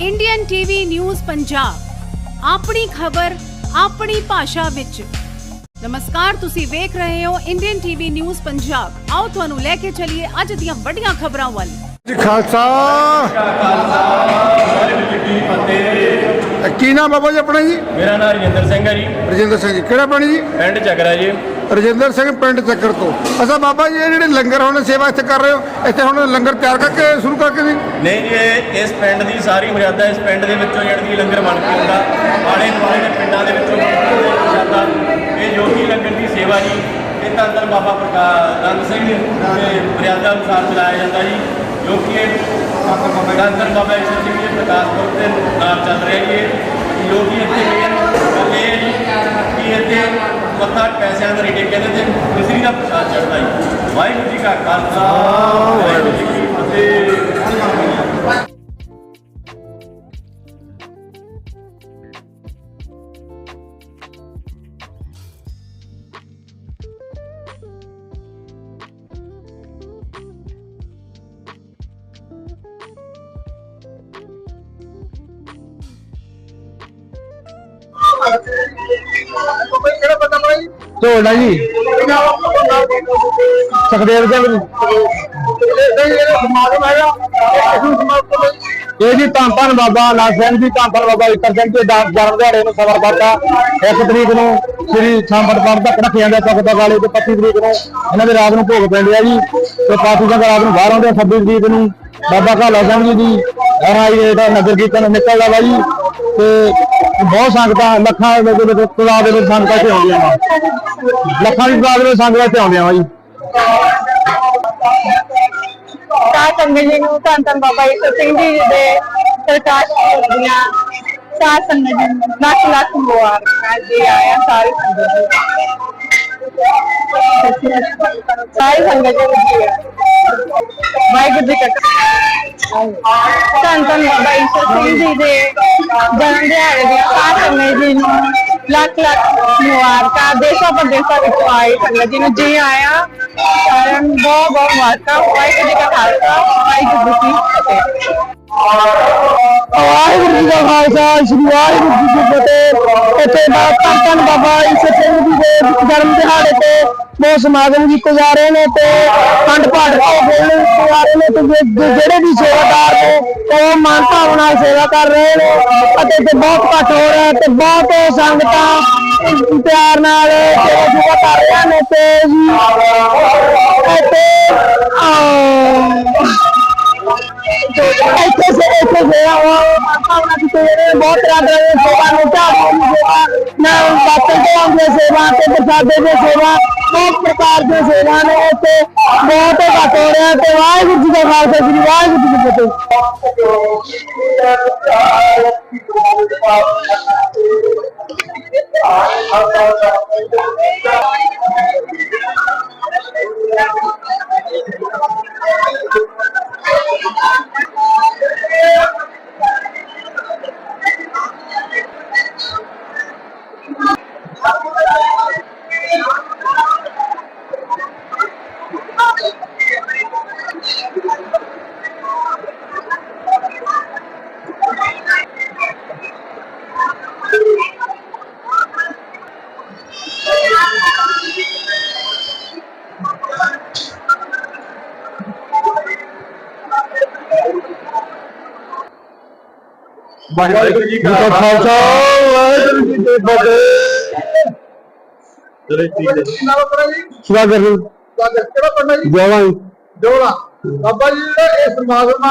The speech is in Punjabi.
ਇੰਡੀਅਨ ਟੀਵੀ ਨਿਊਜ਼ ਪੰਜਾਬ ਆਪਣੀ ਖਬਰ ਆਪਣੀ ਭਾਸ਼ਾ ਵਿੱਚ। ਨਮਸਕਾਰ ਤੁਸੀਂ ਵੇਖ ਰਹੇ ਹੋ ਇੰਡੀਅਨ ਟੀਵੀ ਨਿਊਜ਼ ਪੰਜਾਬ ਆਓ ਤੁਹਾਨੂੰ ਲੈ ਕੇ ਚੱਲੀਏ ਅੱਜ ਦੀਆਂ ਵੱਡੀਆਂ ਖਬਰਾਂ ਵੱਲ। ਜੀ ਖਾਲਸਾ। ਕੀ ਨਾਮ ਬਾਬਾ ਜੀ ਆਪਣਾ ਜੀ? ਮੇਰਾ ਨਾਮ ਰਜਿੰਦਰ ਸਿੰਘ ਹੈ ਜੀ। ਰਜਿੰਦਰ ਸਿੰਘ ਜੀ ਕਿਹੜਾ ਪਾਣੀ ਜੀ? ਪਿੰਡ ਚੱਕਰਾ ਜੀ। ਰਜਿੰਦਰ ਸਿੰਘ ਪਿੰਡ ਚੱਕਰ ਤੋਂ। ਅੱਛਾ ਬਾਬਾ ਜੀ ਇਹ ਜਿਹੜੇ ਲੰਗਰ ਹੁਣ ਸੇਵਾ ਇੱਥੇ ਕਰ ਰਹੇ ਹੋ ਇੱਥੇ ਹੁਣ ਲੰਗਰ ਤਿਆਰ ਕਰਕੇ ਸ਼ੁਰੂ ਕਰਕੇ ਜੀ ਨਹੀਂ ਜੀ ਇਹ ਇਸ ਪਿੰਡ ਦੀ ਸਾਰੀ ਮਰਿਆਦਾ ਇਸ ਪਿੰਡ ਦੇ ਵਿੱਚੋਂ ਜਿਹੜੀ ਲੰਗਰ ਬਣ ਕੇ ਆਉਂਦਾ ਆਲੇ ਦੁਆਲੇ ਦੇ ਪਿੰਡਾਂ ਦੇ ਵਿੱਚੋਂ ਬਣ ਕੇ ਆਉਂਦਾ ਪ੍ਰਸ਼ਾਦਾ ਇਹ ਜੋਗੀ ਲੰਗਰ ਦੀ ਸੇਵਾ ਜੀ ਇਹ ਤਾਂ ਅੰਦਰ ਬਾਬਾ ਪ੍ਰਕਾਸ਼ ਰੰਗ ਸਿੰਘ ਦੇ ਮਰਿਆਦਾ ਅਨੁਸਾਰ ਚਲਾਇਆ ਜਾਂਦਾ ਜੀ। ਜੋ ਕਿ ਇਹ ਅੰਦਰ ਬਾਬਾ ਈਸ਼ਰ ਸਿੰਘ ਜੀ ਪ੍ਰਕਾਸ਼ ਪੁਰਬ ਦੇ ਨਾਮ ਚੱਲ ਰਿਹਾ ਜੀ। ਇਹ। 감사합니다. ਝੋਲਾ ਜੀ। ਸੁਖਦੇਵ ਸਿੰਘ ਜੀ ਇਹ ਜੀ ਧੰਨ ਧੰਨ ਬਾਬਾ ਲਾਲ ਸਿੰਘ ਜੀ ਧੰਨ ਬਾਬਾ ਵਿਕਰ ਸਿੰਘ ਜੀ, ਦਾ ਜਨਮ ਦਿਹਾੜੇ ਨੂੰ ਸਵਰ ਕਰਤਾ ਇੱਕ ਤਰੀਕ ਨੂੰ ਸ੍ਰੀ ਸੰਬਤ ਪਾਠ ਦਾ ਰੱਖਿਆ ਜਾਂਦਾ ਚੌਕ ਵਾਲੇ ਤੇ 25 ਤਰੀਕ ਨੂੰ ਇਹਨਾਂ ਦੇ ਰਾਤ ਨੂੰ ਭੋਗ ਪੈਂਦੇ ਆ ਜੀ। ਤੇ ਪਾਠੀ ਸਿੰਘ ਰਾਤ ਨੂੰ ਬਾਹਰ ਆਉਂਦੇ ਆ 26 ਤਰੀਕ ਨੂੰ। ਬਾਬਾ ਕਾਲਾ ਸਿੰਘ ਜੀ ਦੀ ਰਾਈ ਦਾ ਨਗਰ ਕੀਰਤਨ ਨਿਕਲਦਾ ਵਾ ਜੀ। ਤੇ ਬਹੁਤ ਸੰਗਤਾਂ ਲੱਖਾਂ ਦੇ ਵਿੱਚ ਤਲਾਬ ਦੇ ਵਿੱਚ ਸੰਗਤਾਂ ਇੱਥੇ ਆਉਂਦੀਆਂ ਵਾ। ਲੱਖਾਂ ਦੀ ਤਲਾਬ ਦੇ ਵਿੱਚ ਸੰਗਤਾਂ ਇੱਥੇ ਆਉਂਦੀਆਂ ਵਾ ਜੀ। ਸਾਧ ਸੰਗਤ ਜੀ ਨੂੰ ਧੰਨ ਧੰਨ ਬਾਬਾ ਈਸ਼ਰ ਸਿੰਘ ਜੀ ਦੇ ਪ੍ਰਕਾਸ਼ ਪੁਰਬ ਦੀਆਂ ਸਾਧ ਸੰਗਤ ਜੀ ਨੂੰ ਲੱਖ ਲੱਖ ਮੁਬਾਰਕਾਂ ਜੀ, ਆਇਆ ਸਾਰੀ ਸੰਗਤ ਜੀ। ਸਾਰੀ ਸੰਗਤ ਜੀ ਨੂੰ ਵਾਹਿਗੁਰੂ ਜੀ ਕਾ ਖਾਲਸਾ। ਧੰਨ ਧੰਨ ਬਾਬਾ ਈਸ਼ਰ ਸਿੰਘ ਜੀ ਦੇ ਜਨਮ ਦਿਹਾੜੇ ਦੀਆਂ ਸਾਧ ਸੰਗਤ ਜੀ ਨੂੰ ਲੱਖ ਲੱਖ ਮੁਬਾਰਕਾਂ, ਦੇਸ਼ਾਂ ਪ੍ਰਦੇਸ਼ਾਂ ਵਿੱਚ ਆਏ ਸੰਗਤ ਜੀ ਨੂੰ ਜੀ ਆਇਆ। ਸਾਰਿਆਂ ਨੂੰ ਬਹੁਤ ਬਹੁਤ ਮੁਬਾਰਕਾਂ, ਵਾਹਿਗੁਰੂ ਜੀ ਕਾ ਖਾਲਸਾ, ਵਾਹਿਗੁਰੂ ਜੀ ਕੀ ਫਤਿਹ। ਵਾਹਿਗੁਰੂ ਜੀ ਦਾ ਖਾਲਸਾ, ਸ੍ਰੀ ਵਾਹਿਗੁਰੂ ਜੀ ਕੀ ਫਤਿਹ। ਇੱਥੇ ਬਾਬਾ ਧੰਨ ਬਾਬਾ ਈਸ਼ਰ ਸਿੰਘ ਜੀ ਦੇ ਜਨਮ ਦਿਹਾੜੇ ਤੇ ਬਹੁਤ ਸਮਾਗਮ ਕੀਤੇ ਜਾ ਰਹੇ ਨੇ ਤੇ ਖੰਡ ਪਾਠ ਹੋ ਗਏ ਨੇ ਨੇ ਤੇ ਜਿਹੜੇ ਵੀ ਸੇਵਾਦਾਰ ਨੇ, ਉਹ ਮਾਨ ਭਾਵ ਨਾਲ ਸੇਵਾ ਕਰ ਰਹੇ ਨੇ ਅਤੇ ਇੱਥੇ ਬਹੁਤ ਘੱਟ ਹੋ ਰਿਹਾ ਤੇ ਬਹੁਤ ਸੰਗਤਾਂ ਪਿਆਰ ਨਾਲ ਸੇਵਾ ਕਰ ਰਹੀਆਂ ਨੇ ਤੇ ਜੀ, ਇੱਥੇ ਇੱਥੇ ਸੇ ਇੱਥੇ ਸੇਵਾ ਭਾਵਨਾ ਦੀ ਸੇਵਾ ਬਹੁਤ ਤਰ੍ਹਾਂ ਤਰ੍ਹਾਂ ਦੀ ਸੇਵਾ ਨੂੰ ਝਾੜੂ ਦੀ ਸੇਵਾ ਨਾ ਬਾਤਲ ਤੋਂ ਆਉਂਦੀ ਸੇਵਾ ਤੇ ਪ੍ਰਸਾਦੇ ਦੀ ਸੇਵਾ ਬਹੁਤ ਪ੍ਰਕਾਰ ਦੀਆਂ ਸੇਵਾ ਨੇ ਇੱਥੇ ਬਹੁਤ ਘੱਟ ਹੋ ਰਿਹਾ ਤੇ ਵਾਹਿਗੁਰੂ ਜੀ ਦਾ ਖਾਲਸਾ ਸ੍ਰੀ ਵਾਹਿਗੁਰੂ ਜੀ ਕੀ ਫਤਿਹ ਵਾਹਿਗੁਰੂ ਜੀ ਜੀ ਖਾਲਸਾ ਵਾਹਿਗੁਰੂ ਜੀ ਕੀ ਫਤਿਹ। ਕੀ ਨਾਮ ਜੀ? ਸਵਾਗਤ ਹੈ। ਕਿਹੜਾ ਪਿੰਡ ਹੈ ਜੀ? ਜਵਾਈ ਜੋੜਾ ਬਾਬਾ ਜੀ ਦਾ ਇਹ ਸਮਾਗਮ